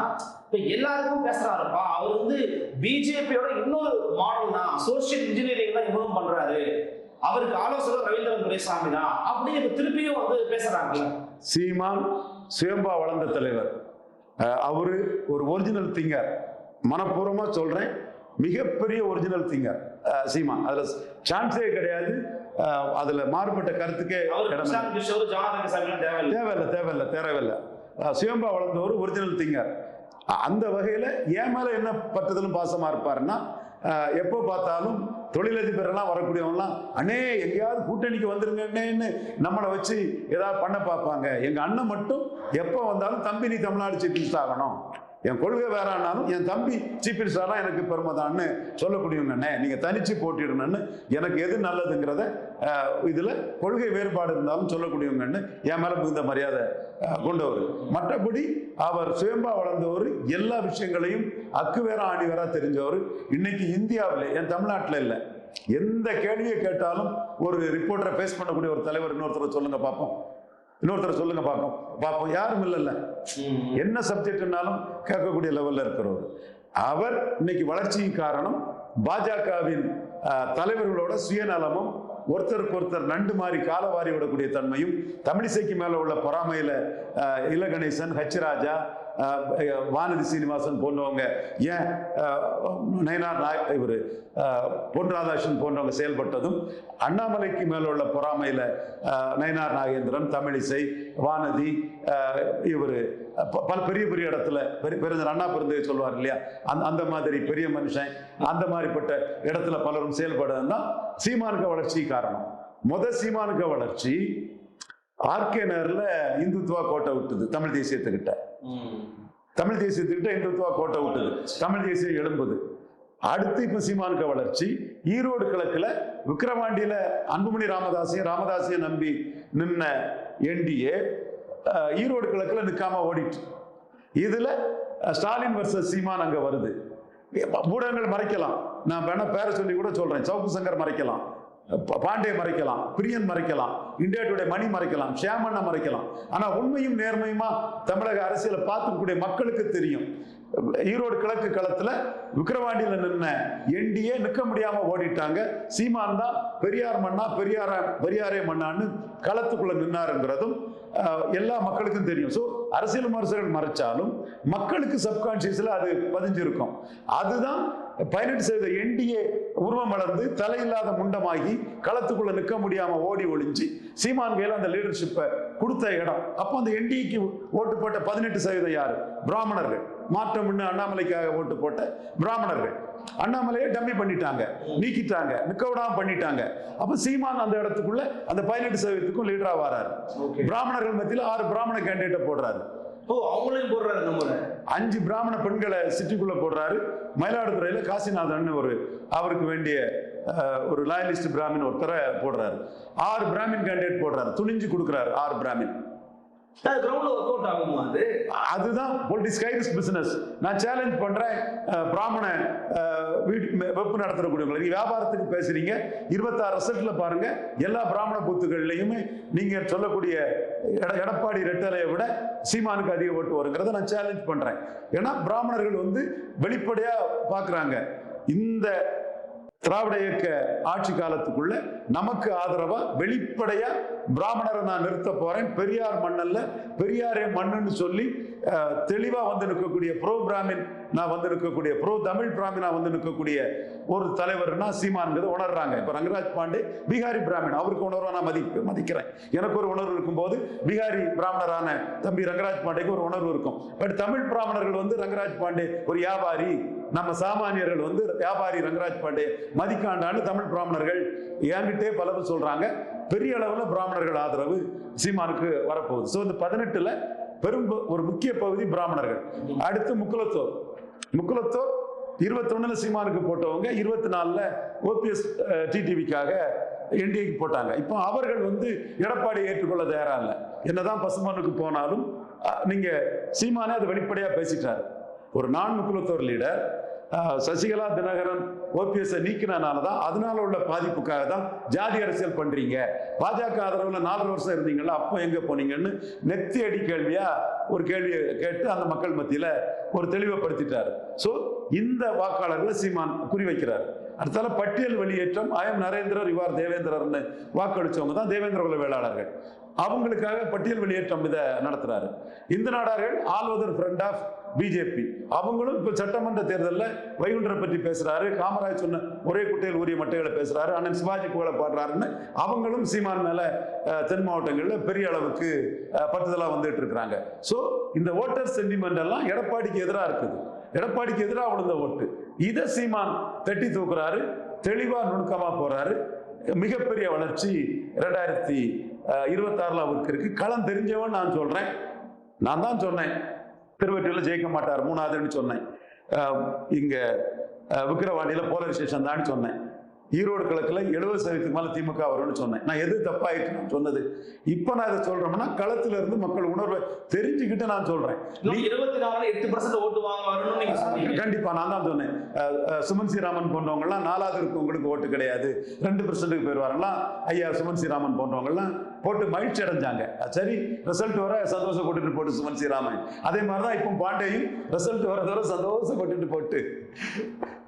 இப்ப எல்லாருக்கும் பேசுறாருப்பா. அவர் வந்து பிஜேபியோட இன்னொரு மாடல் தான். சோசியல் இன்ஜினியரிங் தான் இவரும் பண்றாரு. அவருக்கு ஆலோசகர் ரவீந்திரன் துரைசாமி தான். அப்படின்னு திருப்பியும் வந்து பேசுறாங்கல்ல. சீமான் சுயம்பா வளர்ந்த தலைவர். அவரு ஒரு ஒரிஜினல் திங்கர் மனப்பூர்வமா சொல்றேன் மிகப்பெரிய ஒரிஜினல் திங்கர் சீமான் அதுல சான்ஸே கிடையாது. அதுல மாறுபட்ட கருத்துக்கே தேவையில்லை. தேவையில்லை தேவையில்லை சுயம்பா வளர்ந்தவர் ஒரிஜினல் திங்கர் அந்த வகையில் என் மேலே என்ன பட்டதிலும் பாசமாக இருப்பாருன்னா எப்போ பார்த்தாலும் தொழிலதிபரெல்லாம் வரக்கூடியவங்களாம் அண்ணே எங்கேயாவது கூட்டணிக்கு வந்துருங்கன்னு நம்மளை வச்சு ஏதாவது பண்ண பார்ப்பாங்க. எங்கள் அண்ணன் மட்டும் எப்போ வந்தாலும் தம்பி நீ தமிழ்நாடு சீஃப் மினிஸ்டர் ஆகணும். என் கொள்கை வேறானாலும் என் தம்பி சீஃப் மினிஸ்டர் தான் எனக்கு பெருமைதான்னு சொல்லக்கூடியவங்கண்ணே. நீங்கள் தனிச்சு போட்டிடணும்னு எனக்கு எது நல்லதுங்கிறத இதில் கொள்கை வேறுபாடு இருந்தாலும் சொல்லக்கூடியவங்கன்னு என் மேலே மிகுந்த மரியாதை கொண்டவர். மற்றபடி அவர் சுயம்பா வளர்ந்தவர் எல்லா விஷயங்களையும் அக்கு வேற ஆணி வேற தெரிஞ்சவர். இன்னைக்கு இந்தியாவில் என் தமிழ்நாட்டில் இல்லை. எந்த கேள்வியை கேட்டாலும் ஒரு ரிப்போர்ட்டரை ஃபேஸ் பண்ணக்கூடிய ஒரு தலைவர் இன்னொருத்தரை சொல்லுங்க பார்ப்போம். இன்னொருத்தர் சொல்லுங்க பார்ப்போம் பார்ப்போம் யாரும் இல்லைல்ல. என்ன சப்ஜெக்ட்னாலும் கேட்கக்கூடிய லெவல்ல இருக்கிறவர். அவர் இன்னைக்கு வளர்ச்சியின் காரணம் பாஜகவின் தலைவர்களோட சுயநலமும் ஒருத்தருக்கு ஒருத்தர் நண்டு மாறி காலவாரி விடக்கூடிய தன்மையும் தமிழிசைக்கு மேல உள்ள பொறாமையில இல கணேசன் ஹச் ராஜா வானதி சீனிவாசன் போன்றவங்க ஏன் நயனார் நாய் இவர் பொன் ராதாகிருஷ்ணன் போன்றவங்க செயல்பட்டதும் அண்ணாமலைக்கு மேல உள்ள பொறாமையில் நயனார் நாகேந்திரன் தமிழிசை வானதி இவர் பல பெரிய பெரிய இடத்துல பெரிய பெருந்தர் அண்ணா பிறந்தவை சொல்வார் இல்லையா? அந்த அந்த மாதிரி பெரிய மனுஷன் அந்த மாதிரிப்பட்ட இடத்துல பலரும் செயல்படுறதுதான் சீமானுக்க வளர்ச்சி காரணம். முத சீமானுக்க வளர்ச்சி ஆர்கே நகர்ல இந்துத்துவா கோட்டை விட்டுது தமிழ் தேசியத்துக்கிட்ட. தமிழ் தேசியத்துக்கிட்ட இந்துத்துவா கோட்டை விட்டுது. தமிழ் தேசியம் எழும்புது. அடுத்து இப்ப சீமானுக்க வளர்ச்சி. ஈரோடு கிழக்குல விக்கிரவாண்டியில அன்புமணி ராமதாசையும் ராமதாசையும் நம்பி நின்ன என்டிஏ ஈரோடு கிழக்குல நிக்காம ஓடிட்டு. இதுல ஸ்டாலின் வர்சஸ் சீமான் அங்க வருது. ஊடகங்கள் மறைக்கலாம். நான் வேணா பேரை சொல்லி கூட சொல்றேன். சவுக்கு சங்கர் மறைக்கலாம். பாண்டே மறைக்கலாம் பிரியன் மறைக்கலாம் இந்தியா டுடே மணி மறைக்கலாம் ஷியாமண்ணா மறைக்கலாம். ஆனா உண்மையும் நேர்மையுமா தமிழக அரசியலை பார்த்துக்கூடிய மக்களுக்கு தெரியும். ஈரோடு கிழக்கு களத்துல விக்கிரவாண்டியில நின்ன என்டிஏ நிக்க முடியாம ஓடிட்டாங்க. சீமான் தான் பெரியார் மண்ணா பெரியார பெரியாரே மண்ணான்னு களத்துக்குள்ள நின்னாருங்கிறதும் எல்லா மக்களுக்கும் தெரியும். ஸோ அரசியல் விமர்சகர்கள் மறைச்சாலும் மக்களுக்கு சப்கான்சியஸில் அது பதிஞ்சிருக்கும். அதுதான் பதினெட்டு சதவீத என்டிஏ உருவம் வளர்ந்து தலையில்லாத முண்டமாகி களத்துக்குள்ள நிற்க முடியாம ஓடி ஒளிஞ்சு சீமான் கையில அந்த லீடர்ஷிப்பை கொடுத்த இடம். அப்போ அந்த என்டிஏக்கு ஓட்டு போட்ட பதினெட்டு சதவீதம் யாரு? பிராமணர்கள். மாற்றம் அண்ணாமலைக்காக ஓட்டு போட்ட பிராமணர்கள். அண்ணாமலையை டம்மி பண்ணிட்டாங்க நீக்கிட்டாங்க நிக்க விடாம பண்ணிட்டாங்க. அப்ப சீமான் அந்த இடத்துக்குள்ள அந்த பதினெட்டு சதவீதத்துக்கும் லீடரா வராரு. பிராமணர்கள் மத்தியில் ஆறு பிராமண கேண்டிடேட்டை போடுறாரு. அவங்களையும் போடுறாரு நம்ம அஞ்சு பிராமண பெண்களை சிட்டிக்குள்ள போடுறாரு. மயிலாடுதுறையில காசிநாதன் ஒரு அவருக்கு வேண்டிய ஒரு லாயலிஸ்ட் பிராமின் ஒருத்தரை போடுறாரு. ஆறு பிராமின் கேண்டிடேட் போடுறாரு. துணிஞ்சு கொடுக்குறாரு ஆறு பிராமின். அதுதான் பொலிட்டிக்ஸ் கைரிஸ் பிசினஸ் நான் சேலஞ்ச் பண்றேன் பிராமண அஹ், வீட்டு மெ- வெப்பு நடத்தக்கூடியவங்க நீங்க வியாபாரத்துக்கு பேசுறீங்க இருபத்தாறு ரிசல்ட்ல பாருங்க எல்லா பிராமண பூத்துகள்லையுமே நீங்க சொல்லக்கூடிய எட- எடப்பாடி ரெட்டலையை விட சீமானுக்கு அதிக ஓட்டு வருங்கிறத நான் சேலஞ்ச் பண்றேன். ஏன்னா பிராமணர்கள் வந்து வெளிப்படையா பாக்குறாங்க. இந்த திராவிட இயக்க ஆட்சி காலத்துக்குள்ள நமக்கு ஆதரவா வெளிப்படையா பிராமணரை நான் நிறுத்த போறேன். பெரியார் மண்ணல்ல பெரியாரே மண்ணுன்னு சொல்லி தெளிவாக தெளிவா வந்து நிற்கக்கூடிய ப்ரோ பிராமின் நான் வந்து நிற்கக்கூடிய ப்ரோ தமிழ் பிராமினா வந்து நிற்கக்கூடிய ஒரு தலைவர்னா சீமான்கிறது உணர்றாங்க. இப்ப ரங்கராஜ் பாண்டே பீகாரி பிராமின் அவருக்கு உணர்வாக நான் மதி மதிக்கிறேன். எனக்கு ஒரு உணர்வு இருக்கும்போது பீகாரி பிராமணரான தம்பி ரங்கராஜ் பாண்டேக்கு ஒரு உணர்வு இருக்கும். பட் தமிழ் பிராமணர்கள் வந்து ரங்கராஜ் பாண்டே ஒரு வியாபாரி. நம்ம சாமானியர்கள் வந்து வியாபாரி ரங்கராஜ் பாண்டே மதிக்காண்டான்னு தமிழ் பிராமணர்கள் என்கிட்டே பலரும் சொல்றாங்க. பெரிய அளவில் பிராமணர்கள் ஆதரவு சீமானுக்கு வரப்போகுது. ஸோ இந்த பதினெட்டில் பெரும் ஒரு முக்கிய பகுதி பிராமணர்கள். அடுத்து முக்குலத்தோர். முக்குலத்தோர் இருபத்தொன்னுல சீமானுக்கு போட்டவங்க இருபத்தி நாலில் ஓபிஎஸ் டிடிவிக்காக என்டிஏக்கு போட்டாங்க. இப்போ அவர்கள் வந்து எடப்பாடி ஏற்றுக்கொள்ள தயாராக இல்லை. என்னதான் பசுமானுக்கு போனாலும் நீங்கள் சீமானே அதை வெளிப்படையாக பேசிட்டார். ஒரு நான் முக்குலத்தோர் லீடர் சசிகலா தினகரன் ஓபிஎஸ் நீக்கினால தான் அதனால உள்ள பாதிப்புக்காக தான் ஜாதி அரசியல் பண்றீங்க. பாஜக ஆதரவுல நாலரை வருஷம் இருந்தீங்கல்ல அப்போ எங்க போனீங்கன்னு நெத்தி அடி கேள்வியா ஒரு கேள்வியை கேட்டு அந்த மக்கள் மத்தியில ஒரு தெளிவுபடுத்திட்டாரு ஸோ இந்த வாக்காளர்களை சீமான் குறிவைக்கிறார். அடுத்தால பட்டியல் வெளியேற்றம் ஐஎம் நரேந்திரர் இவார் தேவேந்திரர்னு வாக்களிச்சவங்க தான் தேவேந்திர குல வேளாளர்கள். அவங்களுக்காக பட்டியல் வெளியேற்றம் இதை நடத்துறாரு. இந்த நாடார்கள் all weather friend of BJP. அவங்களும் இப்போ சட்டமன்ற தேர்தலில் வைகுண்டரை பற்றி பேசுகிறாரு காமராஜ் சொன்ன ஒரே குட்டையில் உரிய மட்டைகளை பேசுகிறாரு அண்ணன் சிவாஜி புகழ பாடுறாருன்னு அவங்களும் சீமான் மேலே தென் மாவட்டங்களில் பெரிய அளவுக்கு பட்டுதலாக வந்துட்டு இருக்கிறாங்க. ஸோ இந்த ஓட்டர் சென்டிமெண்ட் எல்லாம் எடப்பாடிக்கு எதிராக இருக்குது. எடப்பாடிக்கு எதிராக விழுந்த ஓட்டு இதை சீமான் தட்டி தூக்குறாரு. தெளிவாக நுணுக்கமாக போகிறாரு மிகப்பெரிய வளர்ச்சி ரெண்டாயிரத்தி இருபத்தாறுல அவருக்கு இருக்கு. களம் தெரிஞ்சவன் நான் சொல்கிறேன் நான் தான் சொன்னேன். திருவெற்றியில் ஜெயிக்க மாட்டார் மூணாவதுன்னு சொன்னேன். இங்கே விக்கிரவாண்டியில் அஹ், ஸ்டேஷன் தான் சொன்னேன். ஈரோடு கிழக்குல எழுபது சதவீதத்துக்கு மேல திமுக வரும்னு சொன்னேன். நான் எது தப்பாயிட்டு நான் சொன்னது? இப்ப நான் இதை சொல்றேன்னா களத்துல இருந்து மக்கள் உணர்வை தெரிஞ்சுக்கிட்டு நான் சொல்றேன். இன்னும் இருபத்தி நாலுல எட்டு பர்சன்ட் ஓட்டு வாங்க வரணும்னு நீங்க சொன்னீங்க. கண்டிப்பா நான் தான் சொன்னேன். சுமன் ஸ்ரீராமன் போன்றவங்கலாம் நாலாவது இருக்கவங்களுக்கு ஓட்டு கிடையாது. ரெண்டு பெர்சென்ட்டுக்கு போயிடுவாங்களாம் ஐயா சுமன் ஸ்ரீராமன் போன்றவங்கலாம் போட்டு மகிழ்ச்சி அடைஞ்சாங்க. சரி ரிசல்ட் வர சந்தோஷப்பட்டுட்டு போட்டு சுமன் ஸ்ரீராமன் அதே மாதிரி தான் இப்போ பாண்டேயும் ரிசல்ட் வர சந்தோஷப்பட்டுட்டு போட்டு.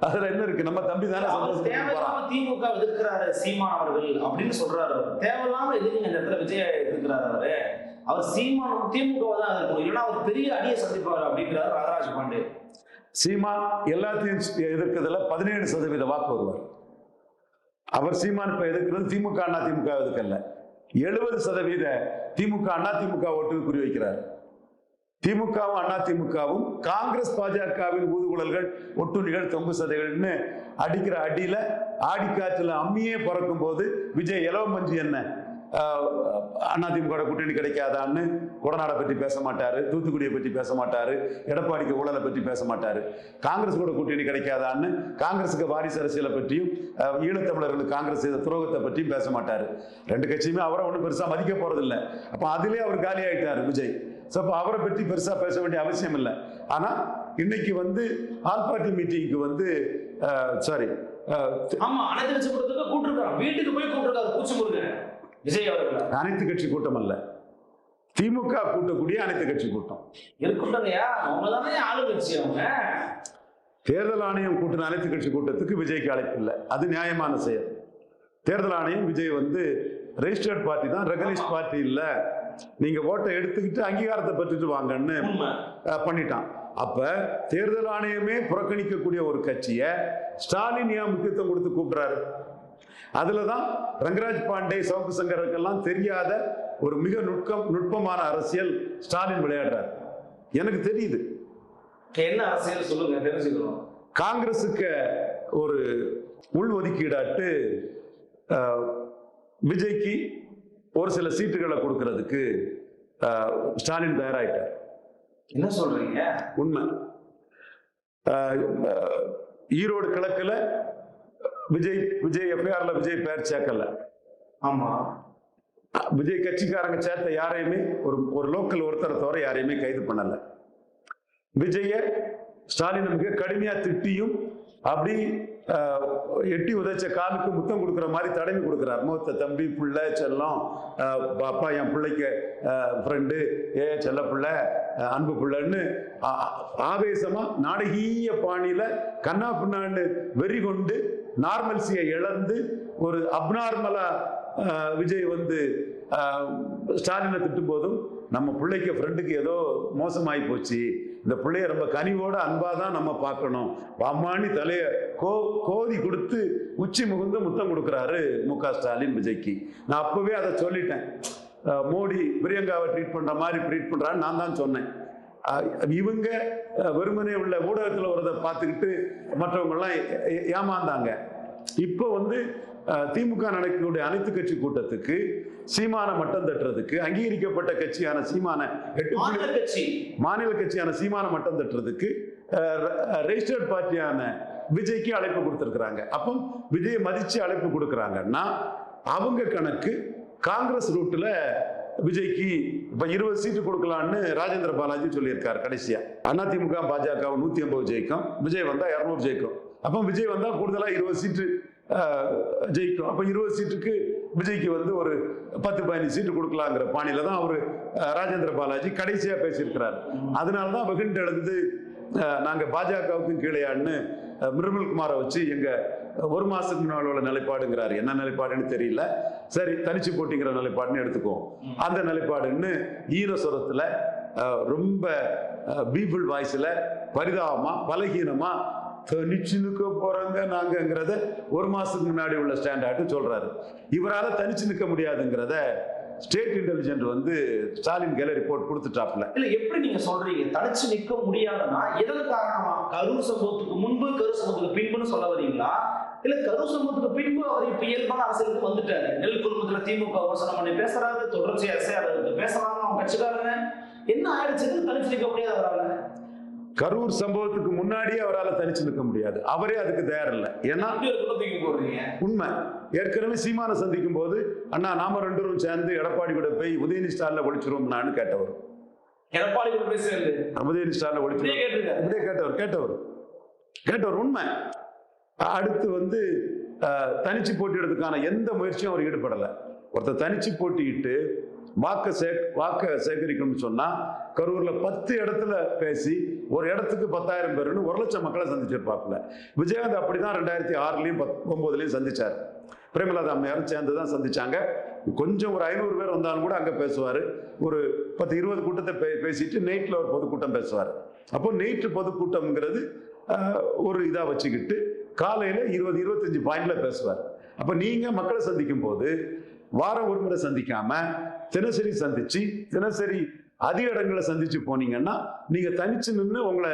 அதுல என்ன இருக்கு? நம்ம தம்பி தானே தேவையில்லாம திமுக எதிர்க்கிறாரு சீமான் அவர்கள் அப்படின்னு சொல்றாரு அவர். தேவையில்லாம எதுக்கு இந்த இடத்துல விஜய் எதிர்க்கிறாரு அவரு. அவர் சீமானும் திமுக தான் எதிர்க்கணும். இல்லைன்னா அவர் பெரிய அடியை சந்திப்பாரு அப்படிங்கிறாரு ராஜராஜ பாண்டே. சீமான் எல்லாத்தையும் எதிர்க்கிறதுல பதினேழு சதவீத வாக்கு வருவார். அவர் சீமான் இப்ப எதிர்க்கிறது திமுக அண்ணா திமுக எதிர்க்கல. எழுபது சதவீத திமுக அண்ணா திமுக ஓட்டுக்கு குறிவைக்கிறார் திமுகவும் அண்ணா திமுகவும் காங்கிரஸ் பாஜகவின் ஊதுகுழல்கள் ஒட்டுண்ணிகள் தொங்கு சதைகள்னு அடிக்கிற அடியில ஆடிக்காற்றுல அம்மியே பறக்கும் போது விஜய் இலவ மஞ்சு என்ன? அதிமுக கூட்டணி கிடைக்காதான்னு கொடநாடை பற்றி பேச மாட்டாரு தூத்துக்குடியை பற்றி பேச மாட்டாரு எடப்பாடிக்கு ஊழலை பற்றி பேச மாட்டாரு. காங்கிரஸ் கூட கூட்டணி கிடைக்காதான்னு காங்கிரஸுக்கு வாரிசு அரசியலை பற்றியும் ஈழத்தமிழர்களுக்கு காங்கிரஸ் செய்த துரோகத்தை பற்றியும் பேச மாட்டாரு. ரெண்டு கட்சியுமே அவரை ஒன்றும் பெருசாக மதிக்க போறதில்லை. அப்போ அதிலே அவர் காலி ஆயிட்டாரு விஜய். ஸோ அப்போ அவரை பற்றி பெருசா பேச வேண்டிய அவசியம் இல்லை. ஆனா இன்னைக்கு வந்து ஆல் பார்ட்டி மீட்டிங்க்கு வந்து சாரி ஆமா அனைத்து கட்சி கூட்டத்துக்கு கூட்டிருக்காரு வீட்டுக்கு போய் கூட்டிருக்காரு பூச்சி முருகன். விஜய் அவர்களை. அனைத்து கட்சி கூட்டம் அல்ல. திமுக கூட்டக்கூடிய அனைத்து கட்சி கூட்டம். இருக்கட்டும்ங்கய்யா அவங்க தானே ஆளுங்கட்சி அவங்க. தேர்தல் ஆணையம் கூட்டின அனைத்து கட்சி கூட்டத்துக்கு விஜய்க்கு அழைப்பு இல்லை. அது நியாயமான செயல். தேர்தல் ஆணையம் விஜய் வந்து ரெஜிஸ்டர்ட் பார்ட்டி தான் ரெகனைஸ்ட் பார்ட்டி இல்ல. நீங்க ஓட்டை எடுத்துக்கிட்டு அங்கீகாரத்தை பெற்றுட்டு வாங்கன்னு பண்ணிட்டான். அப்ப தேர்தல் ஆணையமே புறக்கணிக்கக்கூடிய ஒரு கட்சியை ஸ்டாலின் ஏன் முக்கியத்துவம் கொடுத்து கூப்பிடுறாரு? அதுலதான் ரங்கராஜ் பாண்டே சவுக்கு சங்கருக்கெல்லாம் தெரியாத ஒரு மிக நுட்பம் நுட்பமான அரசியல் ஸ்டாலின் விளையாடுறாரு. எனக்கு தெரியுது. என்ன அரசியல் சொல்லுங்க தெரிஞ்சுக்கணும் காங்கிரஸுக்கு ஒரு உள் ஒதுக்கீடாட்டு விஜய்க்கு ஒரு சில சீட்டுகளை கொடுக்கறதுக்கு ஸ்டாலின் தயாராயிட்டார். என்ன சொல்றீங்க? உண்மை. ஈரோடு கிழக்குல விஜய் விஜய் எஃப்ஐஆர்ல விஜய் பெயர் சேர்க்கல. ஆமா. விஜய் கட்சிக்காரங்க சேர்த்த யாரையுமே ஒரு ஒரு லோக்கல் ஒருத்தரை தவிர யாரையுமே கைது பண்ணல. விஜய ஸ்டாலின் மிக கடுமையா திட்டியும் அப்படி எட்டி உதைச்ச காலுக்கு முத்தம் கொடுக்குற மாதிரி தடவி கொடுக்குறார். மூத்த தம்பி பிள்ளை செல்லம் அப்பா என் பிள்ளைக்கு ஃப்ரெண்டு ஏ செல்ல பிள்ளை அன்பு பிள்ளைன்னு ஆவேசமாக நாடகீய பாணியில் கண்ணா பின்னான்னு வெறி கொண்டு நார்மல்சியை இழந்து ஒரு அப்நார்மலாக விஜய் வந்து ஸ்டாலினை திட்டும் போதும் நம்ம பிள்ளைக்கு ஃப்ரெண்டுக்கு ஏதோ மோசமாகி போச்சு. இந்த பிள்ளைய ரொம்ப கனிவோட அன்பா தான் நம்ம பார்க்கணும். அம்மானி தலைய கோ கோதி கொடுத்து உச்சி முகுந்து முத்தம் கொடுக்குறாரு மு க ஸ்டாலின் விஜய்க்கு. நான் அப்பவே அதை சொல்லிட்டேன். மோடி பிரியங்காவை ட்ரீட் பண்ற மாதிரி ட்ரீட் பண்றான்னு நான் தான் சொன்னேன். இவங்க வெறுமனே உள்ள ஊடகத்தில் வரதை பார்த்துக்கிட்டு மற்றவங்கெல்லாம் ஏமாந்தாங்க. இப்போ வந்து திமுக நடக்கக்கூடிய அனைத்து கட்சி கூட்டத்துக்கு சீமான மட்டம் தட்டுறதுக்கு அங்கீகரிக்கப்பட்ட கட்சியான சீமான எட்டு கட்சி. மாநில கட்சியான சீமான மட்டம் தட்டுறதுக்கு ரெஜிஸ்டர்ட் பார்ட்டியான விஜய்க்கு அழைப்பு கொடுத்துருக்குறாங்க. அப்போ விஜயை மதிச்சு அழைப்பு கொடுக்குறாங்கன்னா அவங்க கணக்கு காங்கிரஸ் ரூட்ல விஜய்க்கு இப்ப இருபது சீட்டு கொடுக்கலான்னு ராஜேந்திர பாலாஜி சொல்லியிருக்காரு கடைசியா. அதிமுக பாஜக நூத்தி ஐம்பது ஜெயிக்கும். விஜய் வந்தா இருநூறு ஜெயிக்கும். அப்போ விஜய் வந்தா கூடுதலா இருபது சீட்டு ஜெயிக்கும். அப்போ இருபது சீட்டுக்கு விஜய்க்கு வந்து ஒரு பத்து பதினஞ்சு சீட்டு கொடுக்கலாங்கிற பாணியில தான் அவர் ராஜேந்திர பாலாஜி கடைசியாக பேசியிருக்கிறார். அதனால தான் வெகுண்டு எழுந்து நாங்கள் பாஜகவுக்கும் கீழேயான்னு அஹ், குமாரை வச்சு எங்கள் ஒரு மாதத்துக்கு முன்னால் உள்ள நிலைப்பாடுங்கிறாரு. என்ன நிலைப்பாடுன்னு தெரியல. சரி தனிச்சு போட்டிங்கிற நிலைப்பாடுன்னு எடுத்துக்குவோம். அந்த நிலைப்பாடுன்னு ஈரஸ்வரத்தில் ரொம்ப பீபிள் வாய்ஸில் பரிதாபமாக பலகீனமாக தனிச்சு நிற்க போறாங்க நாங்கிறத ஒரு மாசத்துக்கு முன்னாடி உள்ள ஸ்டாண்டர்டு சொல்றாரு. இவரால தனிச்சு நிற்க முடியாதுங்கிறத ஸ்டேட் இன்டெலிஜென்ட் வந்து ஸ்டாலின் கேல ரிப்போர்ட் கொடுத்துட்டாப்ல இல்ல எப்படி நீங்க சொல்றீங்க? தனிச்சு நிக்க முடியாதுன்னா எதன் காரணமா? கரூர் சம்பவத்துக்கு முன்பு கரூர் சம்பவத்துக்கு பின்புன்னு சொல்ல வரீங்களா? இல்ல கரூர் சம்பவத்துக்கு பின்பு அவர் இப்ப இயல்பான அரசியலுக்கு வந்துட்டாரு. நெல் குடும்பத்துல திமுக விமர்சனம் பண்ணி பேசுறாரு தொடர்ச்சியா அரசியல் பேசுறாங்க அவங்க கட்சிக்காரங்க. என்ன ஆயிடுச்சுன்னு தனிச்சு நிக்க முடியாத கரூர் சம்பவத்துக்கு முன்னாடியே அவரால் தனிச்சு நிற்க முடியாது. அவரே அதுக்கு தயாரில்லை ஏன்னா உண்மை. ஏற்கனவே சீமானை சந்திக்கும் போது அண்ணா நாம ரெண்டு பேரும் சேர்ந்து எடப்பாடி கூட போய் உதயநிதி ஸ்டாலில் ஒழிச்சிருவோம்னான்னு கேட்டவர். எடப்பாடி கூட பேசுறது உதயநிதி ஸ்டாலில் ஒழிச்சிருவோம். இப்படியே கேட்டவர் கேட்டவர். கேட்டவர் உண்மை. அடுத்து வந்து தனிச்சு போட்டியிடுறதுக்கான எந்த முயற்சியும் அவர் ஈடுபடலை. ஒருத்தர் தனிச்சு போட்டியிட்டு வாக்கு சே வாக்கு சேகரிக்கணும்னு சொன்னால் கரூரில் பத்து இடத்துல பேசி ஒரு இடத்துக்கு பத்தாயிரம் பேருன்னு ஒரு லட்சம் மக்களை சந்திச்சிருப்பாப்புல. விஜயகாந்த் அப்படிதான் ரெண்டாயிரத்தி ஆறுலேயும் பத் ஒம்போதுலேயும் சந்திச்சார். பிரேமலாதா அம்மையாரும் சேர்ந்து தான் சந்திச்சாங்க. கொஞ்சம் ஒரு ஐநூறு பேர் வந்தாலும் கூட அங்கே பேசுவார். ஒரு பத்து இருபது கூட்டத்தை பே பேசிட்டு நைட்டில் ஒரு பொதுக்கூட்டம் பேசுவார். அப்போ நைட்டு பொதுக்கூட்டம்ங்கிறது ஒரு இதாக வச்சுக்கிட்டு காலையில் இருபது இருபத்தஞ்சி பாயிண்டில் பேசுவார். அப்போ நீங்கள் மக்களை சந்திக்கும் போது வாரம் ஒரு முறை சந்திக்காமல் தினசரி சந்திச்சு தினசரி அதிக இடங்களை சந்திச்சு போனீங்கன்னா நீங்க தனிச்சு நின்று உங்களை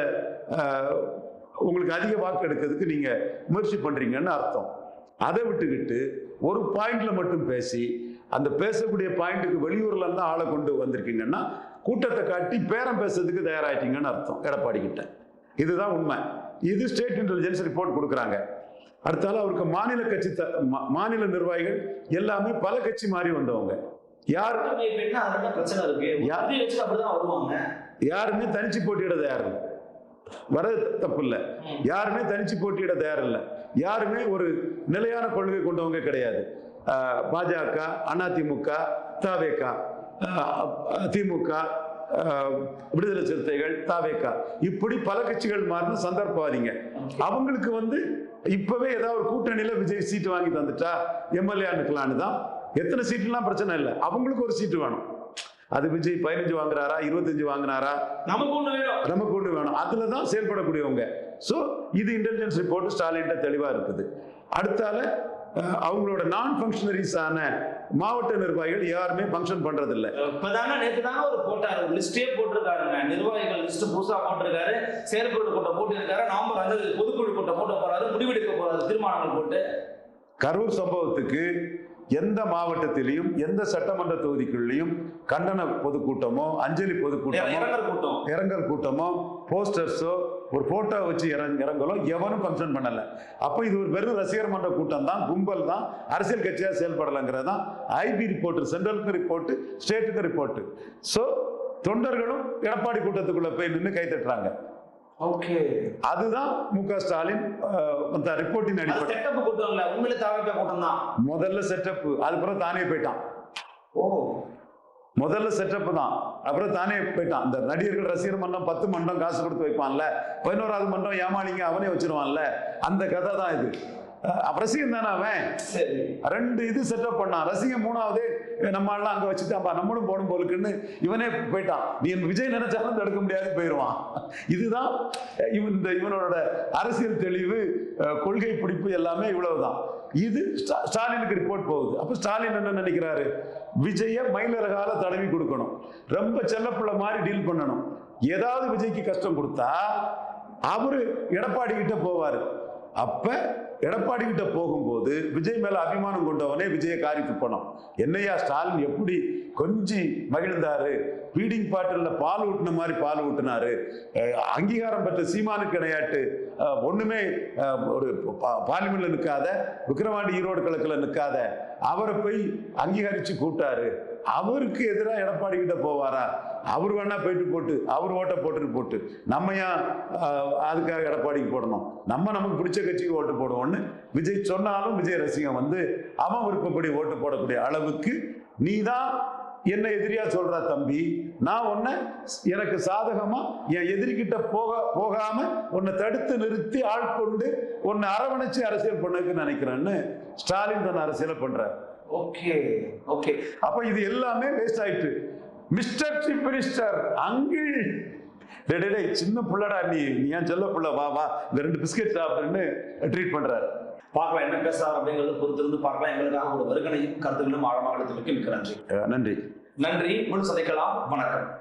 உங்களுக்கு அதிக வாக்கு எடுக்கிறதுக்கு நீங்க முயற்சி பண்றீங்கன்னு அர்த்தம். அதை விட்டுக்கிட்டு ஒரு பாயிண்ட்ல மட்டும் பேசி அந்த பேசக்கூடிய பாயிண்ட்டுக்கு வெளியூர்ல இருந்து ஆளை கொண்டு வந்திருக்கீங்கன்னா கூட்டத்தை காட்டி பேரம் பேசுறதுக்கு தயாராயிட்டீங்கன்னு அர்த்தம் எடப்பாடி கிட்ட. இதுதான் உண்மை. இது ஸ்டேட் இன்டெலிஜென்ஸ் ரிப்போர்ட் கொடுக்குறாங்க. அடுத்தாலும் அவருக்கு மாநில கட்சி த- மாநில நிர்வாகிகள் எல்லாமே பல கட்சி மாறி வந்தவங்க. யார்? யாருமே தனிச்சு போட்டியிட தயார் இல்லை வர தப்பு இல்லை. யாருமே தனிச்சு போட்டியிட தயார் இல்லை யாருமே ஒரு நிலையான கொள்கை கொண்டவங்க கிடையாது. பாஜக அதிமுக தவேக திமுக விடுதலை சிறுத்தைகள் தாவேக்கா இப்படி பல கட்சிகள் மாறின சந்தர்ப்பவாதிங்க. அவங்களுக்கு வந்து இப்பவே ஏதாவது ஒரு கூட்டணியில விஜய் சீட்டு வாங்கி தந்துட்டா எம்எல்ஏ நிற்கலான்னு தான் எத்தனை சீட்டுலாம் பிரச்சனை இல்லை. அவங்களுக்கு ஒரு சீட்டு வேணும். அது விஜய் பதினஞ்சு வாங்குறாரா இருபத்தஞ்சு வாங்குனாரா? நமக்கு ஒண்ணு வேணும். நமக்கு ஒன்று வேணும். அதில் தான் செயல்படக்கூடியவங்க. ஸோ இது இன்டெலிஜென்ஸ் ரிப்போர்ட் ஸ்டாலின்ட்ட தெளிவாக இருக்குது. அடுத்தால அவங்களோட நான் ஃபங்க்ஷனரிஸான மாவட்ட நிர்வாகிகள் யாருமே ஃபங்க்ஷன் பண்றதில்ல. இப்பதாங்க நேத்து தாங்க ஒரு போட்டாரு. ஒரு லிஸ்டே போட்டிருக்காருங்க. நிர்வாகிகள் லிஸ்ட் புதுசா போட்டிருக்காரு. செயற்குழு கூட்டம் போட்டிருக்காரு. நவம்பர் அஞ்சு பொதுக்குழு கூட்டம் போட்ட போறாரு. முடிவெடுக்க போறாரு. தீர்மானங்கள் போட்டு. கரூர் சம்பவத்துக்கு எந்த மாவட்டத்திலையும் எந்த சட்டமன்ற தொகுதிக்குள்ளேயும் கண்டன பொதுக்கூட்டமோ அஞ்சலி பொதுக்கூட்டமோ இரங்கல் கூட்டமோ. போஸ்டர்ஸோ ஒரு போட்டோ வச்சு இறங்க இறங்கலோ எவனும் ஃபங்க்ஷன் பண்ணல. அப்போ இது ஒரு வெறும் ரசிகர் மன்ற கூட்டம் தான் கும்பல் தான் அரசியல் கட்சியாக செயல்படலைங்கிறது தான். ஐபி ரிப்போர்ட் சென்ட்ரலுக்கு ரிப்போர்ட் ஸ்டேட்டுக்கு ரிப்போர்ட் ஸோ தொண்டர்களும் எடப்பாடி கூட்டத்துக்குள்ள போய் நின்று கை தட்டுறாங்க. ஓகே அதுதான் மு க ஸ்டாலின் அந்த ரிப்போர்ட்டின் அடிப்படை முதல்ல செட்டப் அதுக்கப்புறம் தானே போயிட்டான். ஓ. முதல்ல செட்டப் தான் அப்புறம் தானே போயிட்டான். இந்த நடிகர்கள் ரசிகர் மன்றம் பத்து மன்றம் காசு கொடுத்து வைப்பான்ல பதினோராவது மன்றம் ஏமாளிங்க அவனே வச்சிருவான்ல. அந்த கதை தான் இது. ரசிகன் தானே அவன்? சரி. ரெண்டு இது செட்டப் பண்ணான். ரசிகன் மூணாவது நம்ம ஆள்லாம் அங்க வச்சுட்டான்பா நம்மளும் போடும் போலுக்குன்னு இவனே போயிட்டான். நீ விஜய் நினைச்சாலும் தடுக்க முடியாது போயிடுவான் இதுதான் இவன் இந்த இவனோட அரசியல் தெளிவு கொள்கை பிடிப்பு எல்லாமே இவ்வளவுதான். இது ஸ்டா- ஸ்டாலினுக்கு ரிப்போர்ட் போகுது. அப்போ ஸ்டாலின் என்ன நினைக்கிறாரு? விஜய மயிலரகால தடவி கொடுக்கணும். ரொம்ப செல்லப்புள்ள மாதிரி டீல் பண்ணணும். ஏதாவது விஜய்க்கு கஷ்டம் கொடுத்தா அவரு எடப்பாடி கிட்ட போவாரு. அப்ப எடப்பாடி கிட்ட போகும்போது விஜய் மேல அபிமானம் கொண்டவனே விஜய காரி துப்பணும் என்னையா ஸ்டாலின் எப்படி கொஞ்சி மகிழ்ந்தாரு? பீடிங் பாட்டில் பால் ஊட்டின மாதிரி பால் ஊட்டினாரு. அங்கீகாரம் பெற்ற சீமானுக்கு கிடையாட்டு ஒண்ணுமே ஒரு பா- பார்லிமெண்ட்ல நிற்காத விக்கிரவாண்டி ஈரோடு கிழக்குல நிற்காத அவரை போய் அங்கீகரிச்சு கூப்பிட்டாரு. அவருக்கு எதிராக எடப்பாடி கிட்ட போவாரா? அவர் வேணா போயிட்டு போட்டு அவர் ஓட்டை போட்டுட்டு போட்டு. நம்ம ஏன் அதுக்காக எடப்பாடிக்கு போடணும்? நம்ம நமக்கு பிடிச்ச கட்சிக்கு ஓட்டு போடுவோம்னு விஜய் சொன்னாலும் விஜய் ரசிகன் வந்து அவன் விருப்பப்படி ஓட்டு போடக்கூடிய அளவுக்கு நீ தான் என்ன எதிரியா சொல்ற தம்பி. நான் உன்னை எனக்கு சாதகமா என் எதிரிகிட்ட போக போகாம உன்னை தடுத்து நிறுத்தி ஆட்கொண்டு உன்னை அரவணைச்சு அரசியல் பண்ணதுக்கு நினைக்கிறேன்னு ஸ்டாலின் தன் அரசியலை பண்றாரு. ஓகே ஓகே அப்ப இது எல்லாமே வேஸ்ட் ஆயிட்டு. Mister chief minister uncle. டேய், சின்ன புள்ளடா நீ. நீ ஏன் செல்ல புள்ள? வா வா. இந்த ரெண்டு பிஸ்கெட் சாப்பிடுன்னு ட்ரீட் பண்றாரு. பார்க்கலாம் என்ன பேசுறாரு அப்படிங்கறது பொறுத்திருந்து பார்க்கலாம். எங்களுக்காக ஒரு வருகனையும் கருத்துகளும் ஆழமாக எடுத்து மிக்க நன்றி. நன்றி. நன்றி. முழு சதைக்கலாம். வணக்கம்.